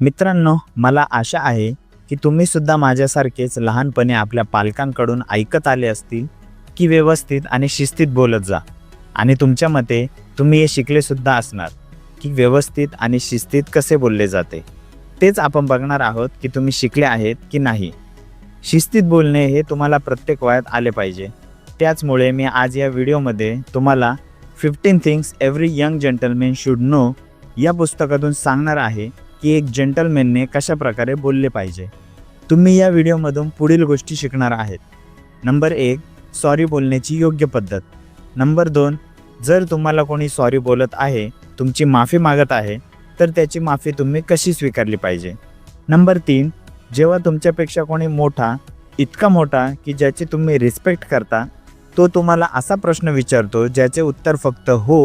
मित्रांनो मला आशा आहे की तुम्ही सुद्धा माझ्यासारखेच लहानपणी आपल्या पालकांकडून ऐकत आले असतील की व्यवस्थित आणि शिस्तीत बोलत जा. आणि तुमच्या मते तुम्ही हे शिकले सुद्धा असणार की व्यवस्थित आणि शिस्तीत कसे बोलले जाते. तेच आपण बघणार आहोत की तुम्ही शिकले आहेत की नाही. शिस्तीत बोलणे हे तुम्हाला प्रत्येक वयात आले पाहिजे. त्याचमुळे मी आज या व्हिडिओमध्ये तुम्हाला fifteen things every young gentleman should know या पुस्तकातून सांगणार आहे की एक जेंटलमॅनने कशा प्रकारे बोलले पाहिजे. तुम्ही या व्हिडिओमधून पुढील गोष्टी शिकणार आहेत. नंबर एक सॉरी बोलण्याची योग्य पद्धत. नंबर दोन जर तुम्हाला कोणी सॉरी बोलत आहे तुमची माफी मागत आहे तर त्याची माफी तुम्ही कशी स्वीकारली पाहिजे? नंबर तीन जेव्हा तुमच्यापेक्षा कोणी मोठा इतका मोठा की ज्याची तुम्ही रिस्पेक्ट करता तो तुम्हाला असा प्रश्न विचारतो ज्याचे उत्तर फक्त हो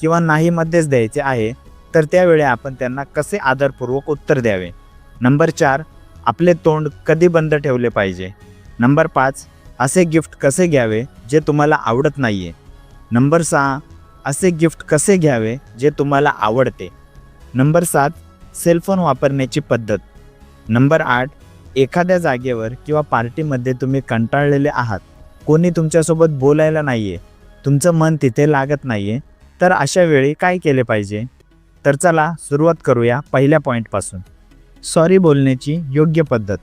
किंवा नाहीमध्येच द्यायचे आहे तर त्यावेळी आपण त्यांना कसे आदरपूर्वक उत्तर द्यावे? नंबर चार आपले तोंड कधी बंद ठेवले पाहिजे? नंबर पाच असे गिफ्ट कसे घ्यावे जे तुम्हाला आवडत नाही आहे नंबर सहा असे गिफ्ट कसे घ्यावे जे तुम्हाला आवडते? नंबर सात सेलफोन वापरण्याची पद्धत. नंबर आठ एखाद्या जागेवर किंवा पार्टीमध्ये तुम्ही कंटाळलेले आहात. कोणी तुमच्यासोबत बोलायला नाही आहे तुमचं मन तिथे लागत नाही आहे तर अशा वेळी काय केले पाहिजे? तर चला सुरुवात करूया पहिल्या पॉईंटपासून सॉरी बोलण्याची योग्य पद्धत.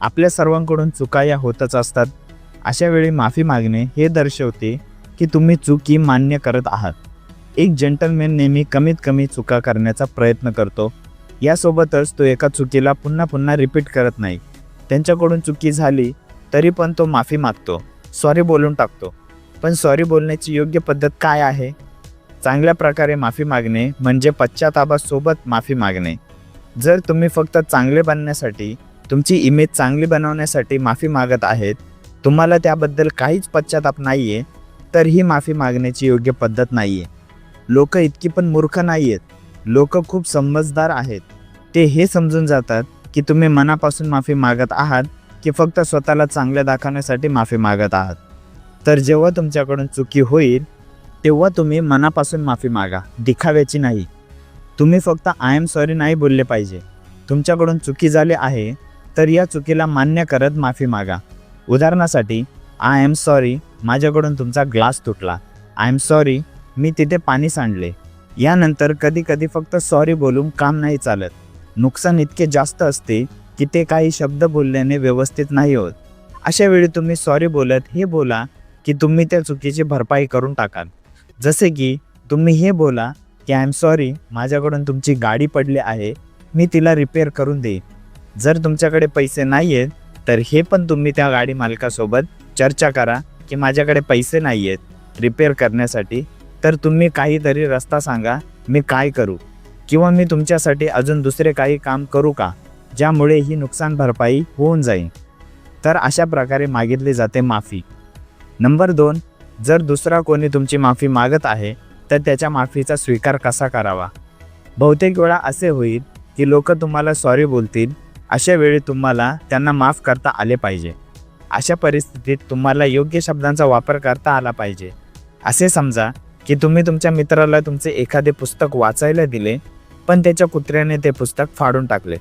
आपल्या सर्वांकडून चुका या होतच असतात. अशा वेळी माफी मागणे हे दर्शवते की तुम्ही चुकी मान्य करत आहात. एक जेंटलमॅन नेहमी कमीत कमी चुका करण्याचा प्रयत्न करतो. यासोबतच तो एका चुकीला पुन्हा पुन्हा रिपीट करत नाही. त्यांच्याकडून चुकी झाली तरी पण तो माफी मागतो. सॉरी बोलून टाकतो. पण सॉरी बोलण्याची योग्य पद्धत काय आहे? चांगल्या प्रकारे माफी मागणे म्हणजे पश्चातापासोबत माफी मागणे. जर तुम्ही फक्त चांगले बनण्यासाठी तुमची इमेज चांगली बनवण्यासाठी माफी मागत आहेत तुम्हाला त्याबद्दल काहीच पश्चाताप नाही आहे तर ही माफी मागण्याची योग्य पद्धत नाही आहे लोक इतकी पण मूर्ख नाही आहेत लोक खूप समजदार आहेत. ते हे समजून जातात की तुम्ही मनापासून माफी मागत आहात की फक्त स्वतःला चांगल्या दाखवण्यासाठी माफी मागत आहात. तर जेव्हा तुमच्याकडून चुकी होईल तेव्हा तुम्ही मनापासून माफी मागा. दिखाव्याची नाही. तुम्ही फक्त आय एम सॉरी नाही बोलले पाहिजे. तुमच्याकडून चुकी झाली आहे तर या चुकीला मान्य करत माफी मागा. उदाहरणासाठी आय एम सॉरी माझ्याकडून तुमचा ग्लास तुटला. आय एम सॉरी मी तिथे पाणी सांडले. यानंतर कधी कधी फक्त सॉरी बोलून काम नाही चालत. नुकसान इतके जास्त असते की ते काही शब्द बोलल्याने व्यवस्थित नाही होत. अशा वेळी तुम्ही सॉरी बोलत हे बोला की तुम्ही त्या चुकीची भरपाई करून टाकाल. जसे की तुम्ही हे बोला की आय एम सॉरी माझ्याकडून तुमची गाडी पडली आहे मी तिला रिपेअर करून देईन. जर तुमच्याकडे पैसे नाही आहेत तर हे पण तुम्ही त्या गाडी मालकासोबत चर्चा करा की माझ्याकडे पैसे नाही आहेत रिपेअर करण्यासाठी. तर तुम्ही काहीतरी रस्ता सांगा मी काय करू? किंवा मी तुमच्यासाठी अजून दुसरे काही काम करू का ज्यामुळे ही नुकसान भरपाई होऊन जाईल? तर अशा प्रकारे मागितली जाते माफी. नंबर दोन जर दुसरा कोणी तुमची माफी मागत आहे तर त्याच्या माफीचा स्वीकार कसा करावा? बहुतेक वेळा असे होईल की लोक तुम्हाला सॉरी बोलतील अशा वेळी तुम्हाला त्यांना माफ करता आले पाहिजे. अशा परिस्थितीत तुम्हाला योग्य शब्दांचा वापर करता आला पाहिजे. असे समजा की तुम्ही तुमच्या मित्राला तुमचे एखादे पुस्तक वाचायला दिले पण त्याच्या कुत्र्याने ते पुस्तक फाडून टाकले.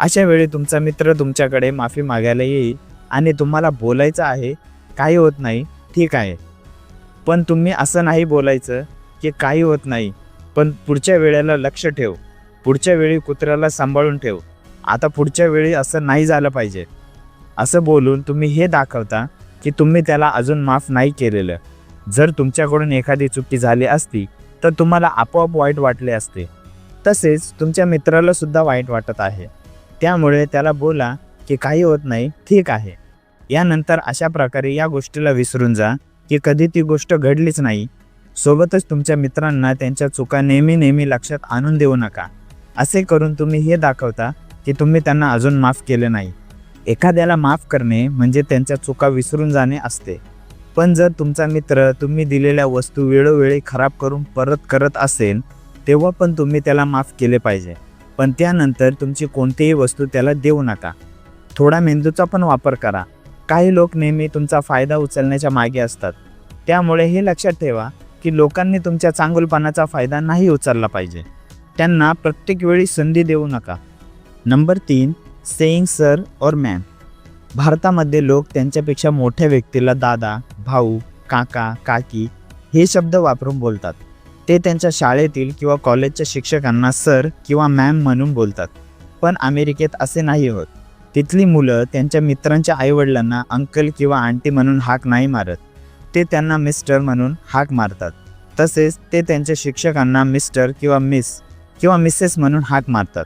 अशा वेळी तुमचा मित्र तुमच्याकडे माफी मागायला येईल आणि तुम्हाला बोलायचं आहे काही होत नाही ठीक आहे. पण तुम्ही असं नाही बोलायचं की काही होत नाही. पण पुढच्या वेळेला लक्ष ठेव. पुढच्या वेळी कुत्र्याला सांभाळून ठेव. आता पुढच्या वेळी असं नाही झालं पाहिजे. असं बोलून तुम्ही हे दाखवता की तुम्ही त्याला अजून माफ नाही केलेलं. जर तुमच्याकडून एखादी चुकी झाली असती तर तुम्हाला आपोआप वाईट वाटले असते. तसेच तुमच्या मित्राला सुद्धा वाईट वाटत आहे. त्यामुळे त्याला बोला की काही होत नाही ठीक आहे. यानंतर अशा प्रकारे या गोष्टीला विसरून जा. की कधी ती गोष्ट घडलीच नाही. सोबतच तुमच्या मित्रांना त्यांच्या चुका नेहमी नेहमी लक्षात आणून देऊ नका. असे करून तुम्ही हे दाखवता की तुम्ही त्यांना अजून माफ केले नाही. एखाद्याला माफ करणे म्हणजे त्यांच्या चुका विसरून जाणे असते. पण जर तुमचा मित्र तुम्ही दिलेल्या वस्तू वेळोवेळी खराब करून परत करत असेल तेव्हा पण तुम्ही त्याला माफ केले पाहिजे. पण त्यानंतर तुमची कोणतीही वस्तू त्याला देऊ नका. थोडा मेंदूचा पण वापर करा. काही लोक नेहमी तुमचा फायदा उचलण्याच्या मागे असतात. त्यामुळे हे लक्षात ठेवा की लोकांनी तुमच्या चांगुलपणाचा फायदा नाही उचलला पाहिजे. त्यांना प्रत्येक वेळी संधी देऊ नका. नंबर तीन सेईंग सर और मॅम भारतामध्ये लोक त्यांच्यापेक्षा मोठ्या व्यक्तीला दादा भाऊ काका काकी हे शब्द वापरून बोलतात. ते त्यांच्या शाळेतील किंवा कॉलेजच्या शिक्षकांना सर किंवा मॅम म्हणून बोलतात. पण अमेरिकेत असे नाही होत. तिथली मुलं त्यांच्या मित्रांच्या आईवडिलांना अंकल किंवा आंटी म्हणून हाक नाही मारत. ते त्यांना मिस्टर म्हणून हाक मारतात. तसेच ते त्यांच्या शिक्षकांना मिस्टर किंवा मिस किंवा मिसेस म्हणून हाक मारतात.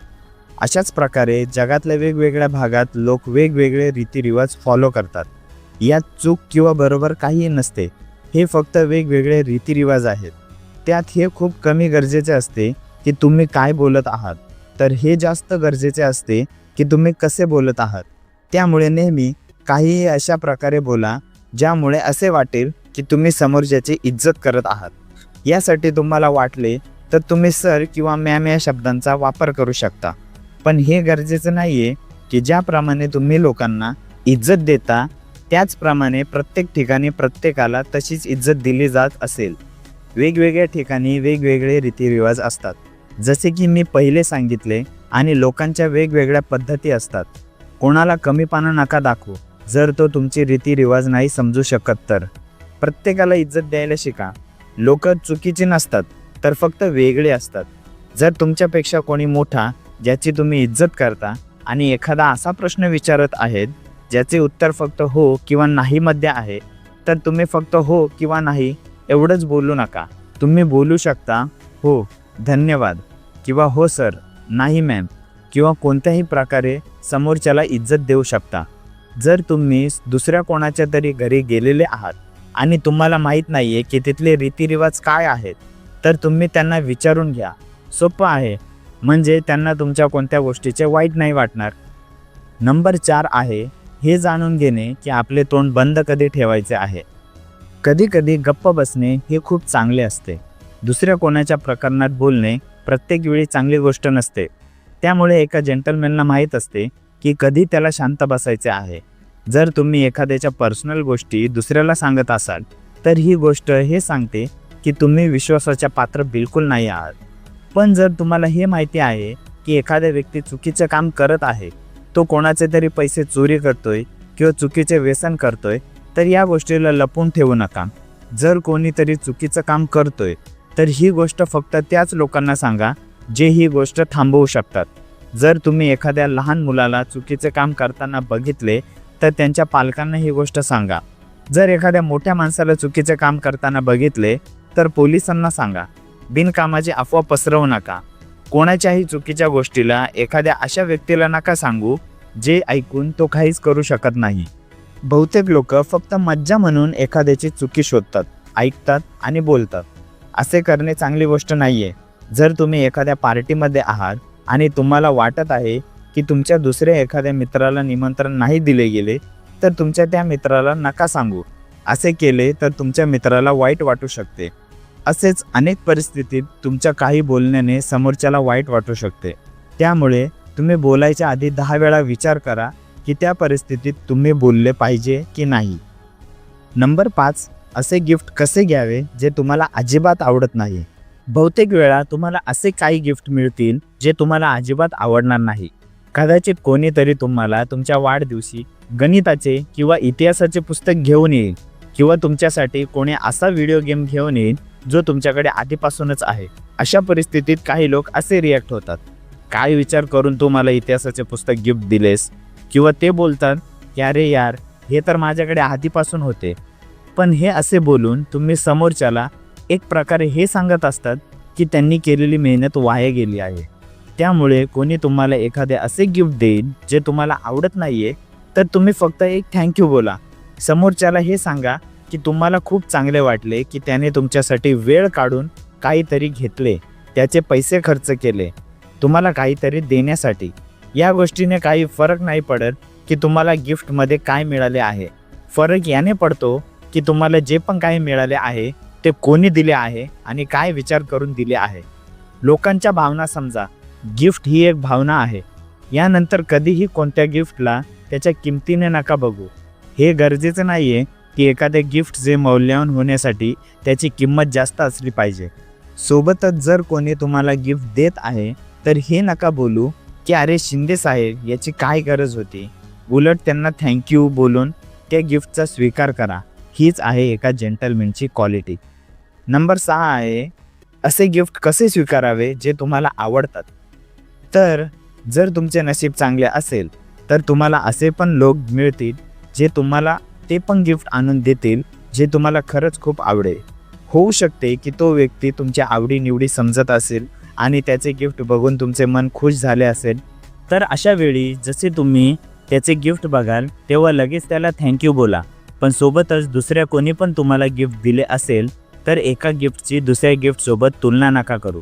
अशाच प्रकारे जगातल्या वेगवेगळ्या भागात लोक वेगवेगळे रीतिरिवाज फॉलो करतात. यात चूक किंवा बरोबर काहीही नसते. हे फक्त वेगवेगळे रीतिरिवाज आहेत. त्यात हे खूप कमी गरजेचे असते की तुम्ही काय बोलत आहात. तर हे जास्त गरजेचे असते की तुम्ही कसे बोलत आहात? त्यामुळे नेहमी काहीही अशा प्रकारे बोला ज्यामुळे असे वाटेल की तुम्ही समोरच्याची इज्जत करत आहात. यासाठी तुम्हाला वाटले तर तुम्ही सर किंवा मॅम या शब्दांचा वापर करू शकता. पण हे गरजेचं नाही आहे की ज्याप्रमाणे तुम्ही लोकांना इज्जत देता त्याचप्रमाणे प्रत्येक ठिकाणी प्रत्येकाला तशीच इज्जत दिली जात असेल. वेगवेगळ्या ठिकाणी वेगवेगळे रीतिरिवाज असतात. जसे की मी पहिले सांगितले आणि लोकांच्या वेगवेगळ्या पद्धती असतात. कोणाला कमीपणा नका दाखवू. जर तो तुमची रीतिरिवाज नाही समजू शकत तर. प्रत्येकाला इज्जत द्यायला शिका. लोक चुकीची नसतात तर फक्त वेगळे असतात. जर तुमच्यापेक्षा कोणी मोठा ज्याची तुम्ही इज्जत करता आणि एखादा असा प्रश्न विचारत आहेत ज्याचे उत्तर फक्त हो किंवा नाहीमध्ये आहे तर तुम्ही फक्त हो किंवा नाही एवढंच बोलू नका. तुम्ही बोलू शकता हो धन्यवाद किंवा हो सर नाही मॅम किंवा कोणत्याही प्रकारे समोरच्याला इज्जत देऊ शकता. जर तुम्ही दुसऱ्या कोणाच्या तरी घरी गेलेले आहात आणि तुम्हाला माहीत नाही आहे की तिथले रीतिरिवाज काय आहेत तर तुम्ही त्यांना विचारून घ्या. सोपं आहे. म्हणजे त्यांना तुमच्या कोणत्या गोष्टीचे वाईट नाही वाटणार. नंबर चार आहे हे जाणून घेणे की आपले तोंड बंद कधी ठेवायचे आहे. कधीकधी गप्प बसणे हे खूप चांगले असते. दुसऱ्या कोणाच्या प्रकरणात बोलणे प्रत्येक वेळी चांगली गोष्ट नसते. त्यामुळे एका जेंटलमॅनला माहीत असते की कधी त्याला शांत बसायचे आहे. जर तुम्ही एखाद्याच्या पर्सनल गोष्टी दुसऱ्याला सांगत असाल तर ही गोष्ट हे सांगते की तुम्ही विश्वासाच्या पात्र बिलकुल नाही आहात. पण जर तुम्हाला हे माहिती आहे की एखाद्या व्यक्ती चुकीचं काम करत आहे तो कोणाचे तरी पैसे चोरी करतोय किंवा चुकीचे व्यसन करतोय तर या गोष्टीला लपून ठेवू नका. जर कोणीतरी चुकीचं काम करतोय तर ही गोष्ट फक्त त्याच लोकांना सांगा जे ही गोष्ट थांबवू शकतात. जर तुम्ही एखाद्या लहान मुलाला चुकीचे काम करताना बघितले तर त्यांच्या पालकांना ही गोष्ट सांगा. जर एखाद्या मोठ्या माणसाला चुकीचे काम करताना बघितले तर पोलिसांना सांगा. बिनकामाची अफवा पसरवू नका. कोणाच्याही चुकीच्या गोष्टीला एखाद्या अशा व्यक्तीला नका सांगू जे ऐकून तो काहीच करू शकत नाही. बहुतेक लोक फक्त मज्जा म्हणून एखाद्याची चुकी शोधतात ऐकतात आणि बोलतात. असे करणे चांगली गोष्ट नाही आहे जर तुम्ही एखाद्या पार्टीमध्ये आहात आणि तुम्हाला वाटत आहे की तुमच्या दुसऱ्या एखाद्या मित्राला निमंत्रण नाही दिले गेले तर तुमच्या त्या मित्राला नका सांगू. असे केले तर तुमच्या मित्राला वाईट वाटू शकते. असेच अनेक परिस्थितीत तुमच्या काही बोलण्याने समोरच्याला वाईट वाटू शकते. त्यामुळे तुम्ही बोलायच्या आधी दहा वेळा विचार करा की त्या परिस्थितीत तुम्ही बोलले पाहिजे की नाही. नंबर पाच असे गिफ्ट कसे घ्यावे जे तुम्हाला अजिबात आवडत नाही? बहुतेक वेळा तुम्हाला असे काही गिफ्ट मिळतील जे तुम्हाला अजिबात आवडणार नाही. कदाचित कोणीतरी तुम्हाला तुमच्या वाढदिवशी गणिताचे किंवा इतिहासाचे पुस्तक घेऊन येईल किंवा तुमच्यासाठी कोणी असा व्हिडिओ गेम घेऊन येईल जो तुमच्याकडे आधीपासूनच आहे. अशा परिस्थितीत काही लोक असे रिॲक्ट होतात. काय विचार करून तू मला इतिहासाचे पुस्तक गिफ्ट दिलेस? किंवा ते बोलतात की अरे यार हे तर माझ्याकडे आधीपासून होते. पण हे असे बोलून तुम्ही समोरच्याला एक प्रकारे हे सांगत असतात की त्यांनी केलेली मेहनत वाया गेली आहे. त्यामुळे कोणी तुम्हाला एखादे असे गिफ्ट देईल जे तुम्हाला आवडत नाही आहे तर तुम्ही फक्त एक थँक्यू बोला. समोरच्याला हे सांगा की तुम्हाला खूप चांगले वाटले की त्याने तुमच्यासाठी वेळ काढून काहीतरी घेतले त्याचे पैसे खर्च केले तुम्हाला काहीतरी देण्यासाठी. या गोष्टीने काही फरक नाही पडत की तुम्हाला गिफ्टमध्ये काय मिळाले आहे. फरक याने पडतो की तुम्हाला जे पण काही मिळाले आहे ते कोणी दिले आहे आणि काय विचार करून दिले आहे. लोकांच्या भावना समजा गिफ्ट ही एक भावना आहे. यानंतर कधीही कोणत्या गिफ्टला त्याच्या किमतीने नका बघू. हे गरजेचं नाही आहे की एखादे गिफ्ट जे मौल्यवान होण्यासाठी त्याची किंमत जास्त असली पाहिजे. सोबतच जर कोणी तुम्हाला गिफ्ट देत आहे तर हे नका बोलू की अरे शिंदे साहेब याची काय गरज होती? उलट त्यांना थँक्यू बोलून त्या गिफ्टचा स्वीकार करा. हीच आहे एका जेंटलमेनची क्वालिटी नंबर सहा आहे असे गिफ्ट कसे स्वीकारावे जे तुम्हाला आवडतात? तर जर तुमचे नशीब चांगले असेल तर तुम्हाला असे पण लोक मिळतील जे तुम्हाला ते पण गिफ्ट आणून देतील जे तुम्हाला खरंच खूप आवडेल. होऊ शकते की तो व्यक्ती तुमच्या आवडीनिवडी समजत असेल आणि त्याचे गिफ्ट बघून तुमचे मन खुश झाले असेल तर अशा वेळी जसे तुम्ही त्याचे गिफ्ट बघाल तेव्हा लगेच त्याला थँक्यू बोला. पण सोबतच दुसऱ्या कोणी पण तुम्हाला गिफ्ट दिले असेल तर एका गिफ्टची दुसऱ्या गिफ्टसोबत तुलना नका करू.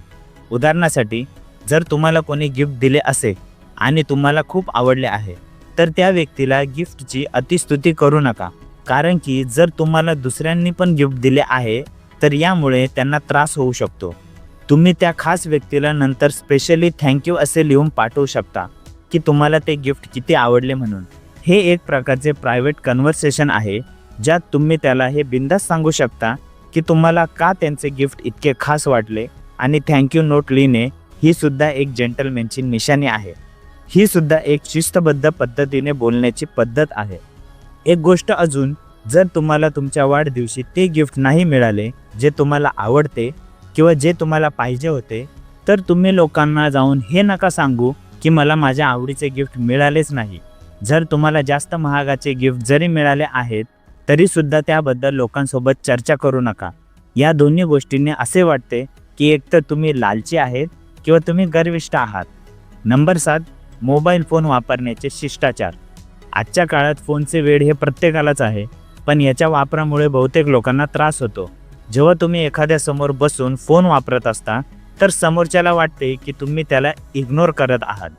उदाहरणासाठी जर तुम्हाला कोणी गिफ्ट दिले असेल आणि तुम्हाला खूप आवडले आहे तर त्या व्यक्तीला गिफ्टची अतिस्तुती करू नका. कारण की जर तुम्हाला दुसऱ्यांनी पण गिफ्ट दिले आहे तर यामुळे त्यांना त्रास होऊ शकतो. तुम्ही त्या खास व्यक्तीला नंतर स्पेशली थँक्यू असे लिहून पाठवू शकता की तुम्हाला ते गिफ्ट किती आवडले म्हणून. हे एक प्रकारचे प्रायव्हेट कन्व्हर्सेशन आहे ज्यात तुम्ही त्याला हे बिंदास सांगू शकता की तुम्हाला का त्यांचे गिफ्ट इतके खास वाटले आणि थँक्यू नोट लिहिणे ही सुद्धा एक जेंटलमॅनची निशाणी आहे. ही सुद्धा एक शिस्तबद्ध पद्धतीने बोलण्याची पद्धत आहे. एक गोष्ट अजून जर तुम्हाला तुमच्या वाढदिवशी ते गिफ्ट नाही मिळाले जे तुम्हाला आवडते किंवा जे तुम्हाला पाहिजे होते तर तुम्ही लोकांना जाऊन हे नका सांगू की मला माझ्या आवडीचे गिफ्ट मिळालेच नाही. जर तुम्हाला जास्त महागाचे गिफ्ट जरी मिळाले आहेत तरीसुद्धा त्याबद्दल लोकांसोबत चर्चा करू नका. या दोन्ही गोष्टींनी असे वाटते की एकतर तुम्ही लालची आहेत किंवा तुम्ही गर्विष्ठ आहात. नंबर सात मोबाईल फोन वापरण्याचे शिष्टाचार. आजच्या काळात फोनचे वेळ हे प्रत्येकालाच आहे पण याच्या वापरामुळे बहुतेक लोकांना त्रास होतो. जेव्हा तुम्ही एखाद्या समोर बसून फोन वापरत असता तर समोरच्याला वाटते की तुम्ही त्याला इग्नोर करत आहात.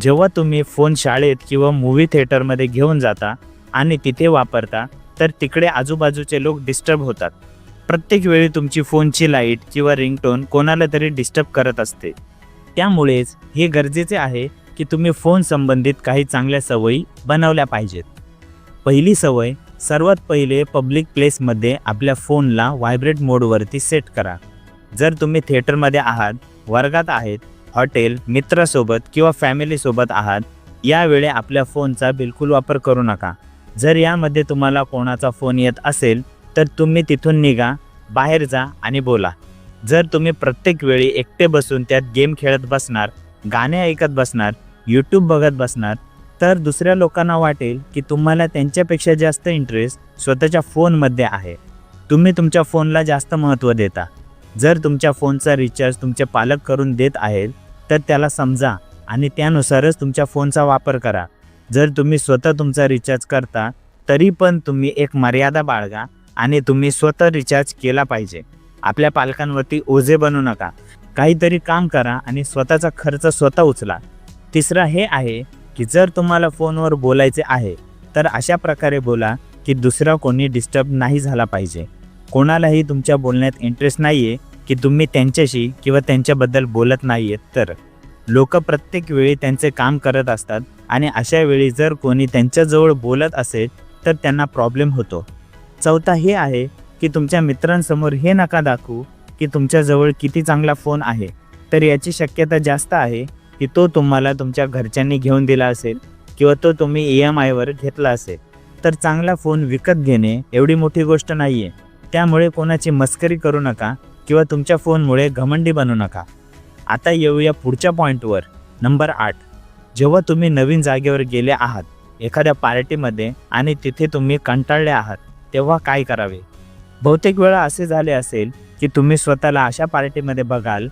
जेव्हा तुम्ही फोन शाळेत किंवा मूवी थिएटरमध्ये घेऊन जाता आणि तिथे वापरता तर तिकडे आजूबाजूचे लोक डिस्टर्ब होतात. प्रत्येक वेळी तुमची फोनची लाइट किंवा रिंगटोन कोणाला तरी डिस्टर्ब करत असते. त्यामुळेच हे गरजेचे आहे की तुम्ही फोन संबंधित काही चांगल्या सवयी बनवल्या पाहिजेत. पहिली सवय सर्वात पहिले पब्लिक प्लेसमध्ये आपल्या फोनला व्हायब्रेट मोडवरती सेट करा. जर तुम्ही थिएटरमध्ये आहात वर्गात आहेत हॉटेल मित्रासोबत किंवा फॅमिलीसोबत आहात यावेळी आपल्या फोनचा बिलकुल वापर करू नका. जर यामध्ये तुम्हाला कोणाचा फोन येत असेल तर तुम्ही तिथून निघा बाहेर जा आणि बोला. जर तुम्ही प्रत्येक वेळी एकटे बसून त्यात गेम खेळत बसणार गाणे ऐकत बसणार यूट्यूब बघत बसणार तर दुसऱ्या लोकांना वाटेल की तुम्हाला त्यांच्यापेक्षा जास्त इंटरेस्ट स्वतःच्या फोनमध्ये आहे. तुम्ही तुमच्या फोनला जास्त महत्त्व देता. जर तुमच्या फोनचा रिचार्ज तुमचे पालक करून देत आहेत तर त्याला समजा आणि त्यानुसारच तुमच्या फोनचा वापर करा. जर तुम्ही स्वतः तुमचा रिचार्ज करता तरी पण तुम्ही एक मर्यादा बाळगा आणि तुम्ही स्वतः रिचार्ज केला पाहिजे. आपल्या पालकांवरती ओझे बनू नका. काहीतरी काम करा आणि स्वतःचा खर्च स्वतः उचला. तिसरा हे आहे की जर तुम्हाला फोनवर बोलायचे आहे तर अशा प्रकारे बोला की दुसरा कोणी डिस्टर्ब नाही झाला पाहिजे. कोणालाही तुमच्या बोलण्यात इंटरेस्ट नाही आहे की तुम्ही त्यांच्याशी किंवा त्यांच्याबद्दल बोलत नाही आहेत तर. लोक प्रत्येक वेळी त्यांचे काम करत असतात आणि अशा वेळी जर कोणी त्यांच्याजवळ बोलत असेल तर त्यांना प्रॉब्लेम होतो. चौथा हे आहे की तुमच्या मित्रांसमोर हे नका दाखवू की तुमच्याजवळ किती चांगला फोन आहे. तर याची शक्यता जास्त आहे की तो तुम्हाला तुमच्या घरच्यांनी घेऊन दिला असेल किंवा तो तुम्ही ई एम आयवर घेतला असेल. तर चांगला फोन विकत घेणे एवढी मोठी गोष्ट नाही आहे त्यामुळे कोणाची मस्करी करू नका. किंवा तुमच्या फोनमुळे घमंडी बनू नका. आता येऊया पुढच्या पॉईंटवर नंबर आठ. जेव्हा तुम्ही नवीन जागेवर गेले आहात एखाद्या पार्टीमध्ये आणि तिथे तुम्ही कंटाळले आहात तेव्हा काय करावे? बहुतेक वेळा असे झाले असेल की तुम्ही स्वतःला अशा पार्टीमध्ये बघाल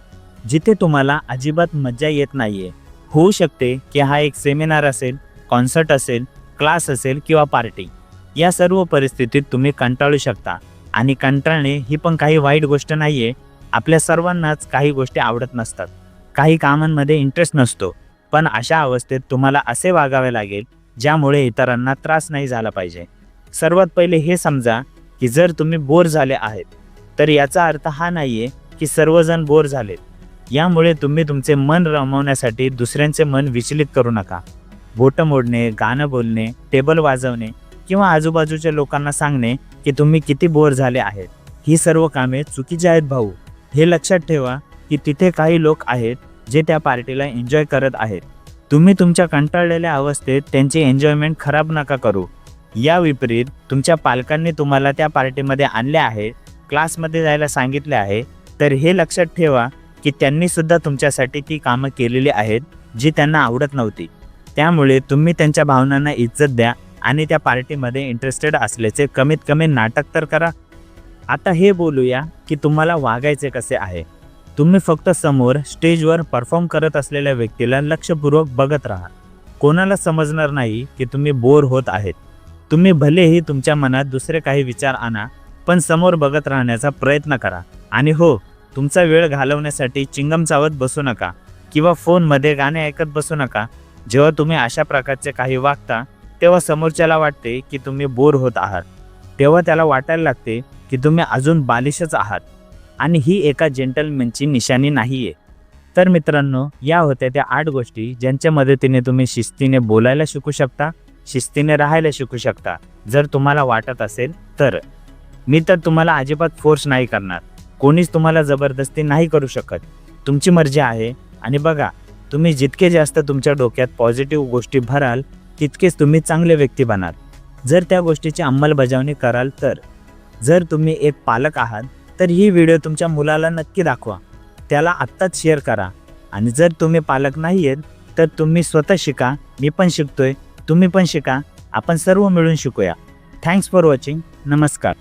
जिथे तुम्हाला अजिबात मज्जा येत नाही आहे होऊ शकते की हा एक सेमिनार असेल कॉन्सर्ट असेल क्लास असेल किंवा पार्टी. या सर्व परिस्थितीत तुम्ही कंटाळू शकता. आणि कंटाळणे ही पण काही वाईट गोष्ट नाही आहे आपल्या सर्वांनाच काही गोष्टी आवडत नसतात. काही कामांमध्ये इंटरेस्ट नसतो. पण अशा अवस्थेत तुम्हाला असे वागावे लागेल ज्यामुळे इतरांना त्रास नाही झाला पाहिजे. सर्वात पहिले हे समजा की जर तुम्ही बोर झाले आहेत तर याचा अर्थ हा नाही आहे की सर्वजण बोर झालेत. यामुळे तुम्ही तुमचे मन रमवण्यासाठी दुसऱ्यांचे मन विचलित करू नका. बोटं मोडणे गाणं बोलणे टेबल वाजवणे किंवा आजूबाजूच्या लोकांना सांगणे की तुम्ही किती बोर झाले आहेत. ही सर्व कामे चुकीची आहेत भाऊ. हे लक्षात ठेवा की तिथे काही लोक आहेत जे त्या पार्टीला एन्जॉय करत आहेत. तुम्ही तुमच्या कंटाळलेल्या अवस्थेत त्यांची एन्जॉयमेंट खराब नका करू. या विपरीत तुमच्या पालकांनी तुम्हाला त्या पार्टीमध्ये आणले आहे क्लासमध्ये जायला सांगितले आहे. तर हे लक्षात ठेवा की त्यांनी सुद्धा तुमच्यासाठी ती कामं केलेली आहेत जी त्यांना आवडत नव्हती. त्यामुळे तुम्ही त्यांच्या भावनांना इज्जत द्या आणि त्या पार्टीमध्ये इंटरेस्टेड असल्याचे. कमीत कमी नाटक तर करा. आता हे बोलूया की तुम्हाला वागायचे कसे आहे? तुम्ही फक्त समोर स्टेजवर परफॉर्म करत असलेल्या व्यक्तीला लक्षपूर्वक बघत राहा. कोणाला समजणार नाही की तुम्ही बोर होत आहेत. तुम्ही भलेही तुमच्या मनात दुसरे काही विचार आणा पण समोर बघत राहण्याचा प्रयत्न करा. आणि हो तुमचा वेळ घालवण्यासाठी चिंगम चावत बसू नका किंवा फोनमध्ये गाणे ऐकत बसू नका. जेव्हा तुम्ही अशा प्रकारचे काही वागता तेव्हा समोरच्याला वाटते की तुम्ही बोर होत आहात. तेव्हा त्याला वाटायला लागते की तुम्ही अजून बालिशच आहात. आणि ही एका जेंटलमॅनची निशाणी नाही आहे तर मित्रांनो या होत्या त्या आठ गोष्टी ज्यांच्या मदतीने तुम्ही शिस्तीने बोलायला शिकू शकता शिस्तीने राहायला शिकू शकता. जर तुम्हाला वाटत असेल तर. मी तर तुम्हाला अजिबात फोर्स नाही करणार. कोणीच तुम्हाला जबरदस्ती नाही करू शकत. तुमची मर्जी आहे. आणि बघा तुम्ही जितके जास्त तुमच्या डोक्यात पॉझिटिव्ह गोष्टी भराल तितकेच तुम्ही चांगले व्यक्ती बनाल. जर त्या गोष्टीची अंमलबजावणी कराल तर. जर तुम्ही एक पालक आहात तर ही व्हिडिओ तुमच्या मुलाला नक्की दाखवा. त्याला आत्ताच शेअर करा. आणि जर तुम्ही पालक नाही आहेत तर तुम्ही स्वतः शिका. मी पण शिकतोय तुम्ही पण शिका. आपण सर्व मिळून शिकूया. थँक्स फॉर वॉचिंग नमस्कार.